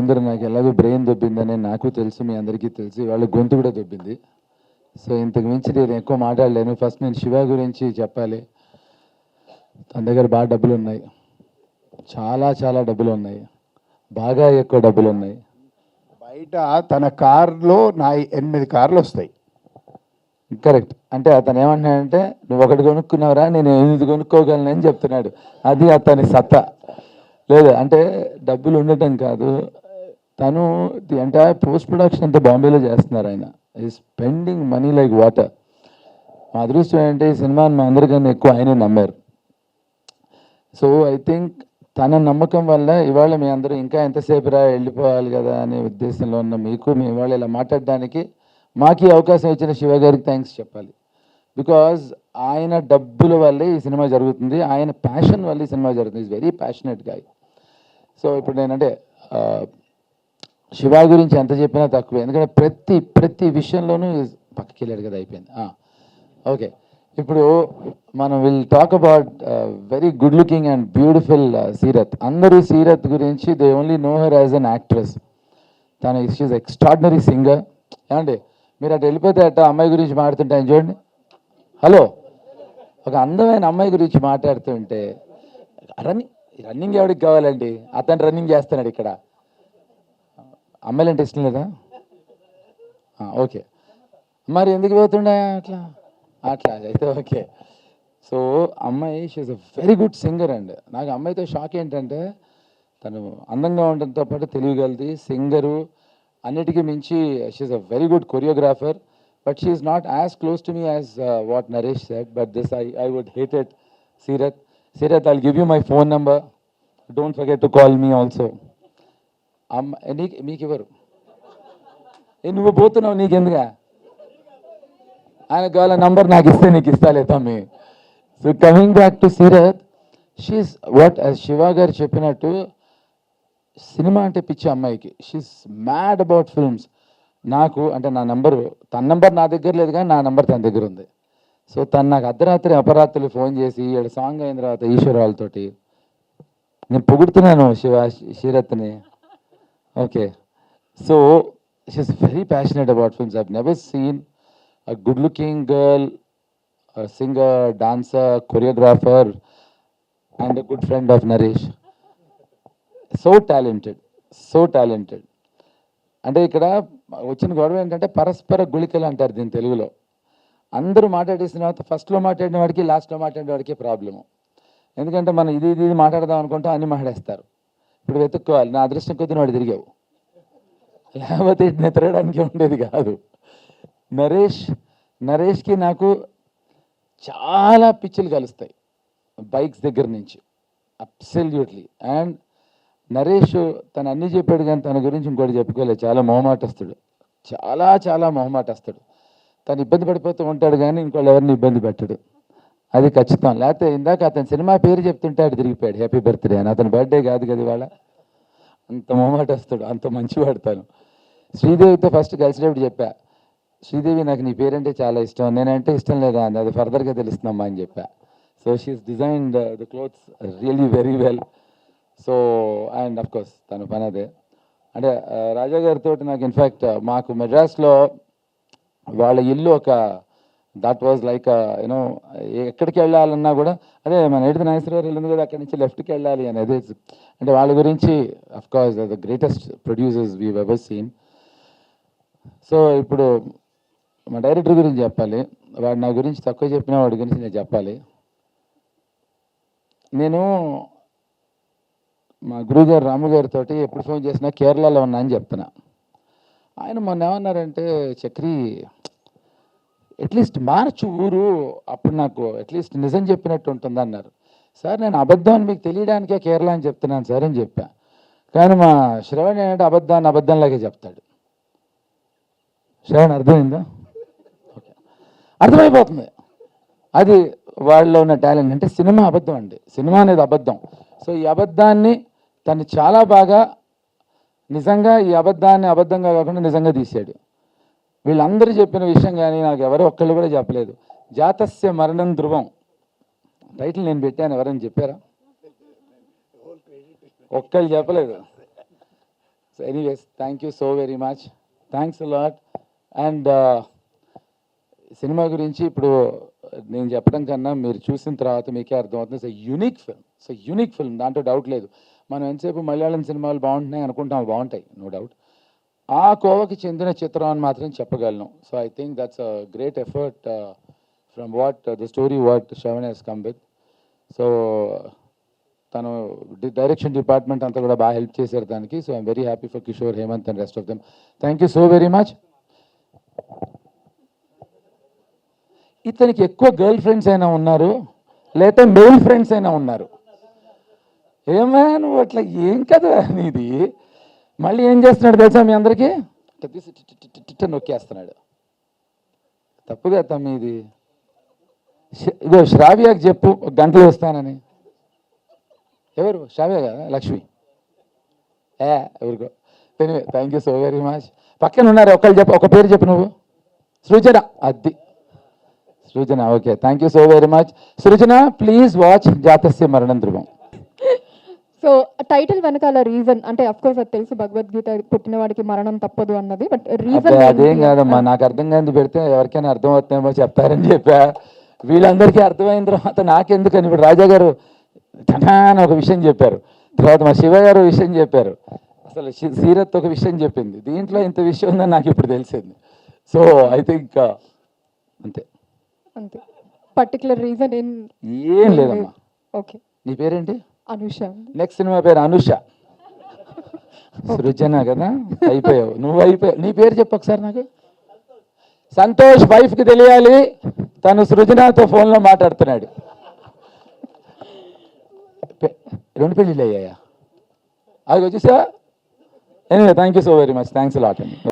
ముందర నాకు ఎలాగో బ్రెయిన్ దొబ్బిందని నాకు తెలుసు మీ అందరికీ తెలుసు వాళ్ళ గొంతు కూడా దొబ్బింది. సో ఇంతకు మించి నేను ఎక్కువ మాట్లాడలేను. ఫస్ట్ నేను శివ గురించి చెప్పాలి. తన దగ్గర బాగా డబ్బులు ఉన్నాయి చాలా చాలా డబ్బులు ఉన్నాయి బాగా ఎక్కువ డబ్బులు ఉన్నాయి బయట తన కార్లో నా ఎనిమిది కార్లు వస్తాయి. కరెక్ట్ అంటే అతను ఏమంటున్నాడంటే నువ్వు ఒకటి కొనుక్కున్నావురా నేను ఎనిమిది కొనుక్కోగలనని చెప్తున్నాడు. అది అతని సత్తా. లేదు అంటే డబ్బులు ఉండటం కాదు. తను ది ఎంటైర్ పోస్ట్ ప్రొడక్షన్ అంతా బాంబేలో చేస్తున్నారు ఆయన. ఈ స్పెండింగ్ మనీ లైక్ వాటర్ మా అదృష్టం ఏంటంటే ఈ సినిమాని మా అందరికన్నా ఎక్కువ ఆయనే నమ్మారు. సో ఐ థింక్ తన నమ్మకం వల్ల ఇవాళ మీ అందరూ ఇంకా ఎంతసేపు రా వెళ్ళిపోవాలి కదా అనే ఉద్దేశంలో ఉన్న మీకు మేము ఇవాళ ఇలా మాట్లాడడానికి మాకు ఈ అవకాశం ఇచ్చిన శివ గారికి థ్యాంక్స్ చెప్పాలి. బికాజ్ ఆయన డబ్బుల వల్లే ఈ సినిమా జరుగుతుంది. ఆయన ప్యాషన్ వల్ల ఈ సినిమా జరుగుతుంది. Is very passionate guy so ఇప్పుడు నేనంటే uh, శివ గురించి ఎంత చెప్పినా తక్కువే. ఎందుకంటే ప్రతి ప్రతి విషయంలోనూ పక్కకి వెళ్ళాడు కదా అయిపోయింది. ఓకే. ఇప్పుడు మనం will talk about very good looking and beautiful Seerat. అందరూ సీరత్ గురించి they only know her as an actress. తను షీజ్ ఎక్స్ట్రాడినరీ సింగర్. ఏమండి? మీరు అటు వెళ్ళిపోతే అట్ట అమ్మాయి గురించి మాట్లాడుతుంటే చూడండి. హలో? ఒక అందమైన అమ్మాయి గురించి మాట్లాడుతుంటే రన్నింగ్ రన్నింగ్ ఎవరికి కావాలండి? అతను రన్నింగ్ చేస్తున్నాడు ఇక్కడ. అమ్మాయిలు అంటే ఇష్టం లేదా? ఓకే. మరి ఎందుకు పోతుండే అట్లా? అట్లా అయితే ఓకే. సో అమ్మాయి she's a very good singer and నాకు అమ్మాయితో షాక్ ఏంటంటే తను అందంగా ఉండడంతో పాటు తెలియగలది సింగరు అన్నిటికీ మించి she's a very good choreographer but she's not as close to me as what Naresh said but this I I would hate it Seerat Seerat I give you my phone number don't forget to call me also అమ్మ నీకు మీకు ఇవ్వరు నువ్వు పోతున్నావు నీకెందుగా ఆయన కావాల number నాకు ఇస్తే నీకు ఇస్తాలే తమ్మి. So coming back to Seerat she's what Shiva garu చెప్పినట్టు సినిమా అంటే పిచ్చి అమ్మాయికి. షీస్ మ్యాడ్ అబౌట్ ఫిల్మ్స్ నాకు అంటే నా నంబరు తన నంబర్ నా దగ్గర లేదు కానీ నా నంబర్ తన దగ్గర ఉంది. సో తను నాకు అర్ధరాత్రి అపరాత్రులు ఫోన్ చేసి ఏడు సాంగ్ అయిన తర్వాత ఈశ్వరాలతోటి నేను పొగుడుతున్నాను Shiva శీరత్ని. Okay so she's very passionate about films I've never seen a good looking girl singer dancer choreographer and good friend of Naresh so talented so talented అంటే ఇక్కడ వచ్చిన గొడవ ఏంటంటే పరస్పర గుళికలు అంటారు దీని తెలుగులో. అందరూ మాట్లాడేసిన తర్వాత ఫస్ట్లో మాట్లాడిన వాడికి లాస్ట్లో మాట్లాడిన వాడికి ప్రాబ్లము ఎందుకంటే మనం ఇది ఇది ఇది మాట్లాడదాం అనుకుంటే అన్ని మాట్లాడేస్తారు. ఇప్పుడు వెతుక్కోవాలి. నా అదృష్టం కొద్ది వాడు తిరిగావు. లేకపోతే ఇట్లా తిరగడానికి ఉండేది కాదు. నరేష్ నరేష్కి నాకు చాలా పిచ్చులు కలుస్తాయి బైక్స్ దగ్గర నుంచి. అబ్సల్యూట్లీ అండ్ నరేష్ తను అన్ని చెప్పాడు కానీ తన గురించి ఇంకోటి చెప్పుకోలేదు చాలా మొహమాటస్తుడు చాలా చాలా మొహమాటస్తుడు తను ఇబ్బంది పడిపోతూ ఉంటాడు కానీ ఇంకోళ్ళు ఎవరిని ఇబ్బంది పెట్టడు. అది ఖచ్చితం. లేకపోతే ఇందాక అతని సినిమా పేరు చెప్తుంటే అటు తిరిగిపోయాడు. హ్యాపీ బర్త్డే అని. అతని బర్త్డే కాదు కదా ఇవాళ? అంత మొహమాటస్తుడు అంత మంచివాడు తను శ్రీదేవితో ఫస్ట్ కలిసినప్పుడు చెప్పా శ్రీదేవి నాకు నీ పేరంటే చాలా ఇష్టం. నేనంటే ఇష్టం లేదా అంది. అది ఫర్దర్గా తెలుస్తుందమ్మా అని చెప్పా. So she's designed the clothes really very well so and of course తన పని అదే. అంటే uh, రాజా గారితో నాకు ఇన్ఫ్యాక్ట్ uh, మాకు మెడ్రాస్లో వాళ్ళ ఇల్లు ఒక దట్ వాజ్ లైక్ యూనో ఎక్కడికి వెళ్ళాలన్నా కూడా అదే మన ఎడిది నాగేశ్వరరావు ఇల్లు ఉంది కదా అక్కడి నుంచి లెఫ్ట్కి వెళ్ళాలి అనేది అంటే వాళ్ళ గురించి of course the greatest producers we ever seen so ఇప్పుడు మా డైరెక్టర్ గురించి చెప్పాలి. వాడు నా గురించి తక్కువ చెప్పిన వాడి గురించి నేను చెప్పాలి. నేను మా గురుగారు రాము గారితో ఎప్పుడు ఫోన్ చేసినా కేరళలో ఉన్నా అని చెప్తున్నా. ఆయన మొన్న ఏమన్నారంటే చక్రి అట్లీస్ట్ మార్చు ఊరు అప్పుడు నాకు అట్లీస్ట్ నిజం చెప్పినట్టు ఉంటుంది అన్నారు సార్ నేను అబద్ధం అని మీకు తెలియడానికే కేరళ అని చెప్తున్నాను సార్ అని చెప్పా. కానీ మా శ్రవణ్ ఏంటంటే అబద్ధాన్ని అబద్ధంలాగే చెప్తాడు. శ్రవణ్ అర్థమైందా? ఓకే. అర్థమైపోతుంది. అది వాళ్ళలో ఉన్న టాలెంట్. అంటే సినిమా అబద్ధం అండి. సినిమా అనేది అబద్ధం. సో ఈ అబద్ధాన్ని తను చాలా బాగా నిజంగా ఈ అబద్ధాన్ని అబద్ధంగా కాకుండా నిజంగా తీశాడు వీళ్ళందరూ చెప్పిన విషయం కానీ నాకు ఎవరో ఒక్కళ్ళు కూడా చెప్పలేదు. జాతస్య మరణం ధ్రువం. టైటిల్ నేను పెట్టాను ఎవరైనా చెప్పారా? ఒక్కళ్ళు చెప్పలేదు. So anyways thank you so very much thanks lot and cinema గురించి ఇప్పుడు నేను చెప్పడం కన్నా మీరు చూసిన తర్వాత మీకే అర్థమవుతుంది. So unique film so unique film దాంట్లో డౌట్ లేదు. మనం ఎంతసేపు మలయాళం సినిమాలు బాగుంటున్నాయి అనుకుంటాం. బాగుంటాయి. నో డౌట్ ఆ కోవకి చెందిన చిత్రం అని మాత్రం చెప్పగలను. So I think that's a great effort from what the story what Shravan he's come with so తను డైరెక్షన్ డిపార్ట్మెంట్ అంతా కూడా బాగా హెల్ప్ చేశారు దానికి. So I'm very happy for Kishore Hemanth and rest of them thank you so very much ఇతనికి ఎక్కువ girl friends అయినా ఉన్నారు లేకపోతే మెయిల్ ఫ్రెండ్స్ అయినా ఉన్నారు. ఏమా నువ్వు అట్లా ఏం కదా నీది? మళ్ళీ ఏం చేస్తున్నాడు తెలుసా మీ అందరికీ? ఇట్ట తీసి నొక్కేస్తున్నాడు. తప్పుగా తమ్మి ఇది ఇదో ఇగో శ్రావ్యకి చెప్పు గంటలు వస్తానని. ఎవరు? శ్రావ్య కదా లక్ష్మి. ఏ ఎవరికో? Anyway thank you so very much పక్కన ఉన్నారు ఒకళ్ళు చెప్పు ఒక పేరు చెప్పు నువ్వు. సృజన అద్ది. Srujana okay thank you so very much Srujana please watch Jathasya Maranam Dhruvam. So title వెనకాల రీజన్ అంటే అఫ్ కోర్స్ అది తెలుసు భగవద్గీత పుట్టిన వాడికి మరణం తప్పదు అన్నది బట్ రీజన్ అదేం కాదమ్మా నాకు అర్థం కాని పెడితే ఎవరికైనా అర్థం అవుతుందేమో చెప్తారని చెప్పా. వీళ్ళందరికీ అర్థమైన తర్వాత నాకెందుకని ఇప్పుడు రాజా గారు టనా అని ఒక విషయం చెప్పారు. తర్వాత మా శివ గారు విషయం చెప్పారు. అసలు సీరత్ ఒక విషయం చెప్పింది. దీంట్లో ఇంత విషయం ఉందని నాకు ఇప్పుడు తెలిసింది. సో ఐ థింక్ అంతే. అంతే. పర్టికులర్ రీజన్ ఏం ఏం లేదమ్మా. ఓకే నీ పేరేంటి? అనుష. నెక్స్ట్ సినిమా పేరు అనుష. సృజన కదా? అయిపోయావు. నువ్వు అయిపోయావు. నీ పేరు చెప్పు ఒకసారి నాకు. సంతోష్ వైఫ్కి తెలియాలి. తను సృజనతో ఫోన్లో మాట్లాడుతున్నాడు. రెండు పెళ్ళిళ్ళు అయ్యాయా? అది వచ్చేసా anyway thank you so very much thanks lot అండి